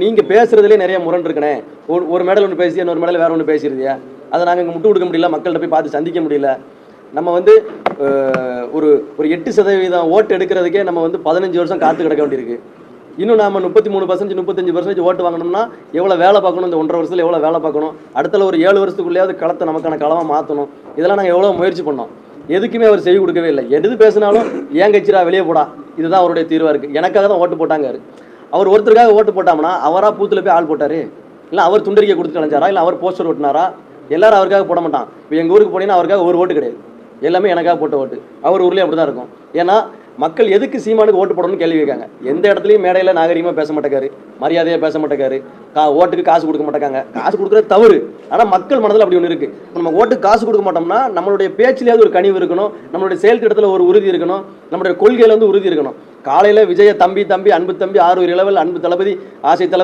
நீங்க பேசுறதுலேயே நிறைய முரண் இருக்கனே. ஒரு ஒரு மெடல் ஒன்று பேசி இன்னொரு மெடல் வேற ஒன்று பேசியிருந்தியா அதை நாங்கள் இங்கே முட்டு கொடுக்க முடியல மக்கள்கிட்ட போய் பார்த்து சந்திக்க முடியல. நம்ம வந்து ஒரு ஒரு எட்டு சதவீதம் ஓட்டு எடுக்கிறதுக்கே நம்ம வந்து பதினஞ்சு வருஷம் காத்து கிடக்க வேண்டியிருக்கு. இன்னும் நாம முப்பத்தி மூணு பர்சன்ட் முப்பத்தஞ்சு பர்சன்டேஜ் ஓட்டு வாங்கணும்னா எவ்வளோ வேலை பார்க்கணும்? இந்த ஒன்றரை வருஷத்தில் எவ்வளோ வேலை பார்க்கணும்? அடுத்த ஒரு ஏழு வருஷத்துக்குள்ளேயாவது களத்தை நமக்கான களமாக மாற்றணும் இதெல்லாம் நாங்கள் எவ்வளோ முயற்சி பண்ணோம். எதுக்குமே அவர் செய்ய கொடுக்கவே இல்லை. எது பேசினாலும் ஏன் கட்சிரா வெளியே போடா. இதுதான் அவருடைய தீர்வாக இருக்குது எனக்காக தான் ஓட்டு போட்டாங்க அவர் ஒருத்தருக்காக ஓட்டு போட்டாங்கன்னா அவராக பூத்தில் போய் ஆள் போட்டார்? இல்லை அவர் துண்டறிக்கை கொடுத்து அலைஞ்சாரா இல்லை அவர் போஸ்டர் ஓட்டினாரா? எல்லாரும் அவருக்காக போட மாட்டான். இப்போ எங்கள் ஊருக்கு போனீங்கன்னா அவருக்காக ஒரு ஓட்டு கிடையாது. எல்லாமே எனக்காக போட்ட ஓட்டு. அவர் ஊர்லேயே அப்படி தான் இருக்கும். ஏன்னா மக்கள் எதுக்கு சீமானுக்கு ஓட்டு போடணும்னு கேள்வி கேட்காங்க. எந்த இடத்துலையும் மேடையில் நாகரிகமாக பேச மாட்டேக்காரு. மரியாதையாக பேச மாட்டேக்காரு. கா ஓட்டுக்கு காசு கொடுக்க மாட்டேங்காங்க காசு கொடுக்குறது தவறு. ஆனால் மக்கள் மனதில் அப்படி ஒன்று இருக்குது நம்ம ஓட்டுக்கு காசு கொடுக்க மாட்டோம்னா நம்மளுடைய பேச்சிலேயாவது ஒரு கனிவு இருக்கணும். நம்மளுடைய செயல்திட்டத்தில் ஒரு உறுதி இருக்கணும். நம்மளுடைய கொள்கையில் வந்து உறுதி இருக்கணும். காலையில் விஜய தம்பி தம்பி அன்பு தம்பி ஆறு இளவல் அன்பு தளபதி ஆசை தளபதி